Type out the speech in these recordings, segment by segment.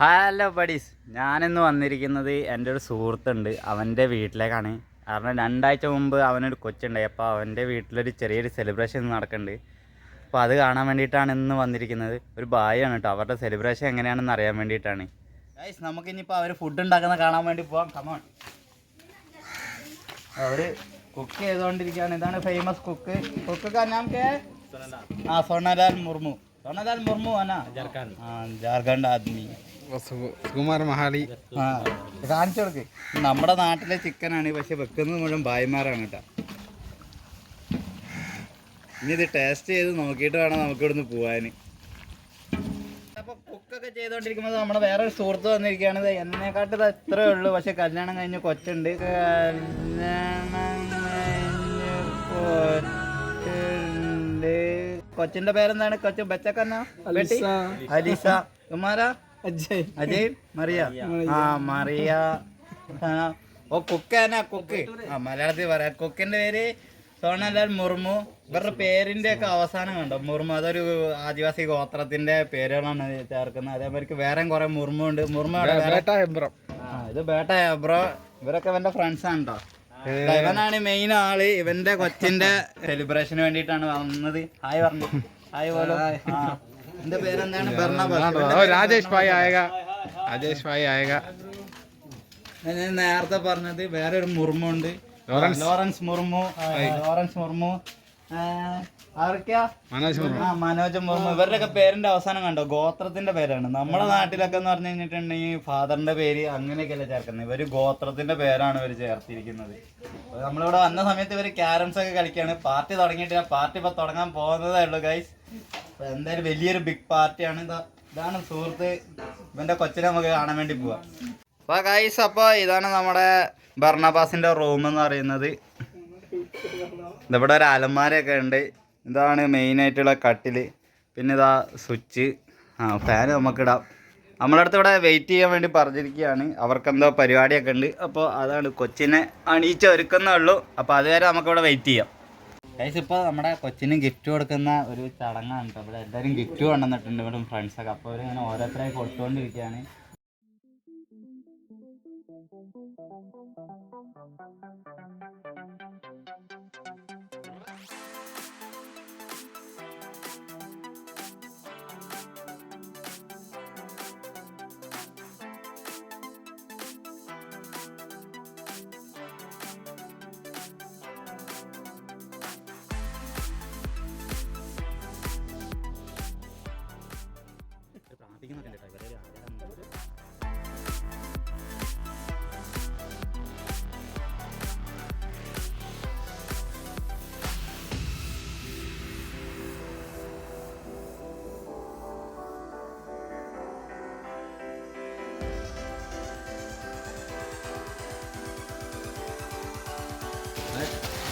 Hello buddies ഞാനിന്ന് വന്നിരിക്കുന്നത് എന്റെ ഒരു സുഹൃത്തുണ്ട്. അവന്റെ വീട്ടിലേക്കാണ്. കാരണം രണ്ടാഴ്ച മുമ്പ് അവനൊരു കൊച്ചുണ്ടായി അപ്പോൾ അവന്റെ വീട്ടിലൊരു ചെറിയൊരു സെലിബ്രേഷൻ നടക്കുന്നുണ്ട്. അപ്പോൾ അത് കാണാൻ വേണ്ടിയിട്ടാണ് ഇന്ന് വന്നിരിക്കുന്നത്. ഒരു ബായാണ് കേട്ടോ അവരുടെ സെലിബ്രേഷൻ എങ്ങനെയാണെന്ന് അറിയാൻ വേണ്ടിയിട്ടാണ്. ഗൈസ് നമുക്കിനിപ്പോൾ അവർ ഫുഡ് ഉണ്ടാക്കുന്ന കാണാൻ വേണ്ടി പോകാം കമോൺ അവർ കുക്ക് ചെയ്തുകൊണ്ടിരിക്കുകയാണ്. ഇതാണ് ഫേമസ് കുക്ക് കുക്ക് ആ സോണലാൽ മുർമു. સોનાદાસ મુર્મુ હના ജാർഖണ്ഡ് હા ઝારખંഡ് ആദ്മി. സുകുമാർ മഹാലി. ആ കാണിച്ചു കൊടുക്ക്. നമ്മുടെ നാട്ടിലെ ചിക്കനാണ് പക്ഷെ വെക്കുന്നത് മുഴുവൻ ഭായിമാരാണ് കേട്ടോ. ഇനി ഇത് ടേസ്റ്റ് ചെയ്ത് നോക്കിയിട്ട് വേണം നമുക്ക് ഇവിടുന്ന് പോവാന് അപ്പോൾ കുക്കൊക്കെ ചെയ്തുകൊണ്ടിരിക്കുമ്പോൾ നമ്മുടെ വേറെ ഒരു സുഹൃത്ത് വന്നിരിക്കുകയാണ്. എന്നെക്കാട്ട് ഇത്രയേ അത്രേ ഉള്ളൂ. പക്ഷെ കല്യാണം കഴിഞ്ഞ് കൊച്ചുണ്ട്. കല്യാണം കഴിഞ്ഞ് കൊച്ചിന്റെ പേരെന്താണ്? കൊച്ചു ബച്ചക്കന്ന ബെട്ടി? അലിസ. കുമാരാ അജയ്. അജയ്? മറിയ. ആ മറിയ. ഓ തന്നെ കുക്ക്. ആ മലയാളത്തിൽ പറയാം. കുക്കിന്റെ പേര് സോണലാൽ മുർമു. ഇവരുടെ പേരിന്റെ ഒക്കെ അവസാനം കണ്ടോ? മുർമു അതൊരു ആദിവാസി ഗോത്രത്തിന്റെ പേരുകളാണ് ചേർക്കുന്നത്. അതേമാതിരി വേറെ കുറെ മുർമു ഉണ്ട് മുർമു ബേട്ട എബ്രം ഇത് ബേട്ട ബ്രോ ഇവരൊക്കെ എന്റെ ഫ്രണ്ട്സ് ആണ് കേട്ടോ ഇവനാണ് മെയിൻ ആൾ. ഇവന്റെ കൊച്ചിന്റെ സെലിബ്രേഷന് വേണ്ടിട്ടാണ് വന്നത്. ഹായ് പറഞ്ഞു. ഹായ് പോലോ എന്റെ പേരെന്താണ്? ഓ രാജേഷ് ഭായ് ആയക. രാജേഷ് ഭായ് ആയക. ഞാൻ നേരത്തെ പറഞ്ഞത് വേറെ ഒരു മുർമുണ്ട് ലോറൻസ്. മുർമു. ലോറൻസ് മുർമു. മനോജ് മുർമു ഇവരുടെയൊക്കെ പേരിന്റെ അവസാനം കണ്ടോ? ഗോത്രത്തിന്റെ പേരാണ്. നമ്മുടെ നാട്ടിലൊക്കെ എന്ന് പറഞ്ഞു കഴിഞ്ഞിട്ടുണ്ടെങ്കിൽ ഫാദറിന്റെ പേര് അങ്ങനെയൊക്കെയല്ല ചേർക്കുന്നത്. ഇവർ ഗോത്രത്തിന്റെ പേരാണ് ഇവർ ചേർത്തിരിക്കുന്നത്. നമ്മളിവിടെ വന്ന സമയത്ത് ഇവർ ക്യാരംസ് ഒക്കെ കളിക്കാണ് പാർട്ടി തുടങ്ങിയിട്ട് പാർട്ടി ഇപ്പൊ തുടങ്ങാൻ പോകുന്നതേ ഉള്ളൂ ഗൈസ് എന്തായാലും വലിയൊരു ബിഗ് പാർട്ടിയാണ് ഇതാ ഇതാണ് സുഹൃത്ത്. ഇവന്റെ കൊച്ചിനെ നമുക്ക് കാണാൻ വേണ്ടി പോവാ. അപ്പൊ ഗൈസ് അപ്പൊ ഇതാണ് നമ്മുടെ ഭർണബാസിന്റെ റൂം എന്ന് പറയുന്നത്. ഇതിവിടെ ഒരു അലമാരയൊക്കെ ഉണ്ട്. ഇതാണ് മെയിൻ ആയിട്ടുള്ള കട്ടിൽ പിന്നെ ഇതാ സ്വിച്ച് ആ ഫാൻ നമുക്കിടാം. നമ്മളടുത്ത് ഇവിടെ വെയിറ്റ് ചെയ്യാൻ വേണ്ടി പറഞ്ഞിരിക്കുകയാണ്. അവർക്കെന്തോ പരിപാടിയൊക്കെ ഉണ്ട്. അപ്പോൾ അതാണ് കൊച്ചിനെ അണിയിച്ച് ഒരുക്കുന്നേ ഉള്ളൂ. അപ്പോൾ അതുവരെ നമുക്കിവിടെ വെയിറ്റ് ചെയ്യാം. ഗൈസ് ഇപ്പോൾ നമ്മുടെ കൊച്ചിന് ഗിഫ്റ്റ് കൊടുക്കുന്ന ഒരു ചടങ്ങാണ് കേട്ടോ. ഇവിടെ എല്ലാവരും ഗിഫ്റ്റ് കൊണ്ടുവന്നിട്ടുണ്ട്. ഇവിടെ ഫ്രണ്ട്സൊക്കെ അപ്പോൾ അവരിങ്ങനെ ഓരോരുത്തരായി കൊടുത്തുകൊണ്ടിരിക്കുകയാണ്.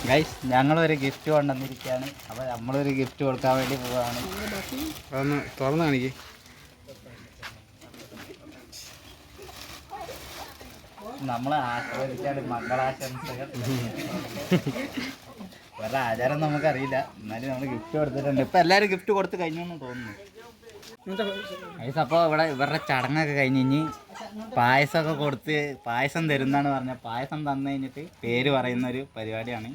ഗൈസ് ഞങ്ങളൊരു ഗിഫ്റ്റ് കൊണ്ടുവന്നിരിക്കുകയാണ്. അപ്പോൾ നമ്മളൊരു ഗിഫ്റ്റ് കൊടുക്കാൻ വേണ്ടി പോവാണ് അതൊന്ന് തുറന്ന് കാണിക്ക്. നമ്മളെ ആശ്രയിച്ചാണ് മംഗളാശംസകൾ. വേറെ ആചാരം നമുക്കറിയില്ല. എന്നാലും നമ്മൾ ഗിഫ്റ്റ് കൊടുത്തിട്ടുണ്ട്. ഇപ്പം എല്ലാവരും ഗിഫ്റ്റ് കൊടുത്ത് കഴിഞ്ഞു എന്ന് തോന്നുന്നു. അപ്പോൾ ഇവിടെ ഇവരുടെ ചടങ്ങൊക്കെ കഴിഞ്ഞ് ഇനി പായസമൊക്കെ കൊടുത്ത് പായസം തരുന്നാണ് പറഞ്ഞ. പായസം തന്നു കഴിഞ്ഞിട്ട് പേര് പറയുന്ന ഒരു പരിപാടിയാണ്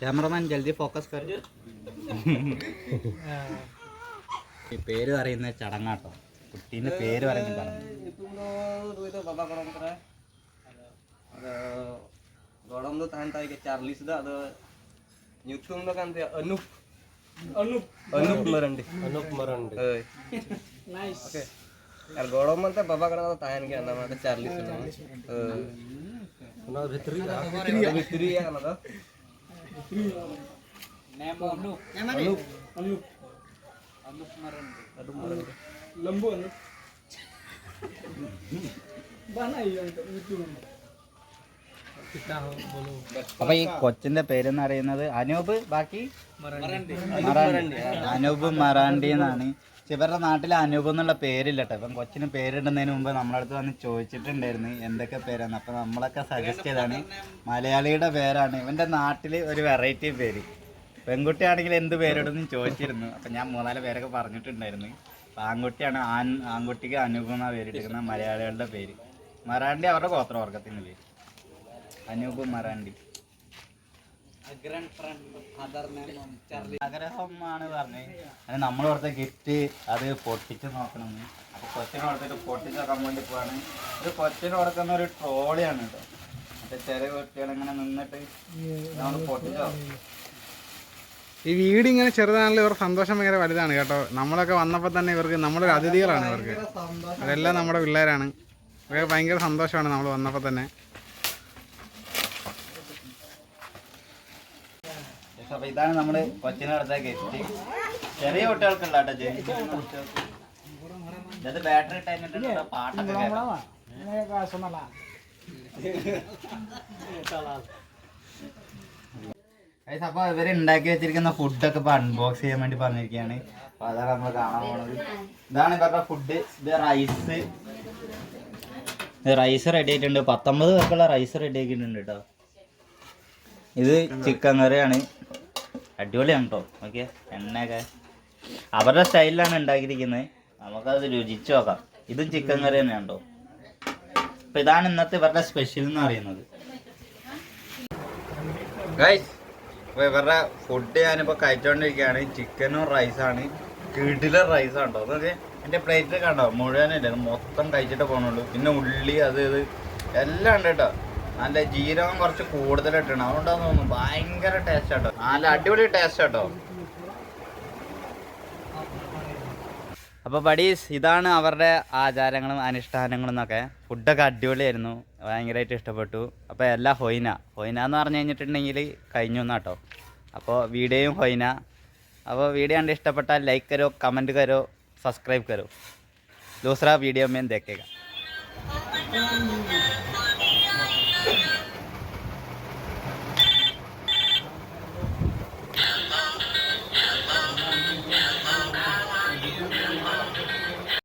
ക്യാമറമാൻ ജൽദി ഫോക്കസ് കർ ഈ പേര് പറയുന്ന ചടങ്ങാട്ടോ കുട്ടീന്റെ പേര് പറയുന്ന ചടങ്ങ് eh eh Fitri അപ്പൊ ഈ കൊച്ചിന്റെ പേരെന്ന് അറിയുന്നത് അനൂപ് ബാക്കി മറാണ്ടി. അനൂപ് മറാണ്ടി എന്നാണ്. ഇവരുടെ നാട്ടിൽ അനൂപ് എന്നുള്ള പേരില്ല കേട്ടോ ഇപ്പം കൊച്ചിന് പേരിടുന്നതിന് മുമ്പ് നമ്മളടുത്ത് വന്ന് ചോദിച്ചിട്ടുണ്ടായിരുന്നു എന്തൊക്കെ പേരാണ് അപ്പം നമ്മളൊക്കെ സജസ്റ്റ് ചെയ്താണ് മലയാളിയുടെ പേരാണ്. ഇവന്റെ നാട്ടിൽ ഒരു വെറൈറ്റി പേര്. പെൺകുട്ടിയാണെങ്കിൽ എന്ത് പേരിടുന്നു ചോദിച്ചിരുന്നു. അപ്പം ഞാൻ മൂന്നാൽ പേരൊക്കെ പറഞ്ഞിട്ടുണ്ടായിരുന്നു. അപ്പം ആൺകുട്ടിയാണ് ആൺ ആൺകുട്ടിക്ക് അനൂപ് എന്നാ പേരിട്ടിരിക്കുന്ന മലയാളികളുടെ പേര്. മറാണ്ടി അവരുടെ ഗോത്രവർഗത്തിന്റെ പേര്. അനൂപ് മറാണ്ടി. ആഗ്രഹം ആണ് പറഞ്ഞത് നമ്മൾ കൊടുത്ത ഗിഫ്റ്റ് അത് പൊട്ടിച്ച് നോക്കണം. അപ്പൊ കൊച്ചിനെ കൊടുത്തിട്ട് പൊട്ടിച്ച് നോക്കാൻ വേണ്ടി പോവാണ്. ഇത് കൊച്ചിന് കൊടുക്കുന്ന ഒരു ട്രോളിയാണ് കേട്ടോ മറ്റേ ചെറിയ കുട്ടികൾ ഇങ്ങനെ നിന്നിട്ട് നമ്മൾ പൊട്ടിച്ചോ ഈ വീട് ഇങ്ങനെ ചെറുതാണല്ലോ ഇവരുടെ സന്തോഷം ഭയങ്കര വലുതാണ് കേട്ടോ. നമ്മളൊക്കെ വന്നപ്പോൾ തന്നെ ഇവർക്ക് നമ്മളൊരു അതിഥികളാണ് ഇവർക്ക്. അതെല്ലാം നമ്മുടെ പിള്ളേരാണ്. ഇവർക്ക് ഭയങ്കര സന്തോഷമാണ് നമ്മൾ വന്നപ്പോൾ തന്നെ. അപ്പൊ ഇതാണ് നമ്മൾ കൊച്ചിനെ അടുത്ത ഗിഫ്റ്റ് ചെറിയ കുട്ടികൾക്കുള്ള കേട്ടോ ജനിച്ച കുട്ടികൾക്ക്. ഇത് ബാറ്ററി ഇട്ട് പാട്ടൊക്കെ അപ്പൊ ഇവർ ഉണ്ടാക്കി വെച്ചിരിക്കുന്ന ഫുഡൊക്കെ ഇപ്പൊ അൺബോക്സ് ചെയ്യാൻ വേണ്ടി പറഞ്ഞിരിക്കുകയാണ്. അപ്പൊ അതാണ് നമ്മൾ കാണാൻ പോണത്. ഇതാണ് ഇവരുടെ ഫുഡ് ഇത് റൈസ് റൈസ് റെഡി ആയിട്ടുണ്ട്. പത്തൊമ്പത് പേർക്കുള്ള റൈസ് റെഡി ആക്കിയിട്ടുണ്ട് കേട്ടോ. ഇത് ചിക്കൻ കറിയാണ്. അടിപൊളിയാണ് കേട്ടോ ഓക്കെ എണ്ണയൊക്കെ. അവരുടെ സ്റ്റൈലിലാണ് ഉണ്ടാക്കിയിരിക്കുന്നത്. നമുക്കത് രുചിച്ച് നോക്കാം. ഇതും ചിക്കൻ കറി തന്നെയാണ് അപ്പൊ ഇതാണ് ഇന്നത്തെ ഇവരുടെ സ്പെഷ്യൽ എന്ന് പറയുന്നത്. ഗൈസ് ഇവരുടെ ഫുഡ് ഞാനിപ്പോൾ കഴിച്ചുകൊണ്ടിരിക്കുകയാണ് ചിക്കനും റൈസാണ് കിടിലെ റൈസാണ് കേട്ടോ അതൊക്കെ എന്റെ പ്ലേറ്റിൽ കണ്ടോ? മുഴുവനില്ല മൊത്തം കഴിച്ചിട്ട് പോകണുള്ളൂ പിന്നെ ഉള്ളി അത് ഇത്. എല്ലാം ഉണ്ട് കേട്ടോ. നല്ല ജീരകം കുറച്ച് കൂടുതലിട്ടാണ് അതുകൊണ്ടാന്ന് തോന്നുന്നു ഭയങ്കര ടേസ്റ്റ് ആട്ടോ. നല്ല അടിപൊളി ടേസ്റ്റ് ആട്ടോ. അപ്പോൾ ബഡീസ് ഇതാണ് അവരുടെ ആചാരങ്ങളും അനുഷ്ഠാനങ്ങളും എന്നൊക്കെ. ഫുഡൊക്കെ അടിപൊളിയായിരുന്നു. ഭയങ്കരമായിട്ട് ഇഷ്ടപ്പെട്ടു. അപ്പോൾ എല്ലാം ഹൊയ്ന. ഹൊയ്ന എന്ന് പറഞ്ഞു കഴിഞ്ഞിട്ടുണ്ടെങ്കിൽ കഴിഞ്ഞു എന്നാട്ടോ. അപ്പോൾ വീഡിയോയും ഹൊയ്ന. അപ്പോൾ വീഡിയോ കണ്ട് ഇഷ്ടപ്പെട്ടാൽ ലൈക്ക് കരോ കമന്റ് കരോ സബ്സ്ക്രൈബ് കരോ. ദൂസറ വീഡിയോ മേൻ ദേക്കേക്കാം.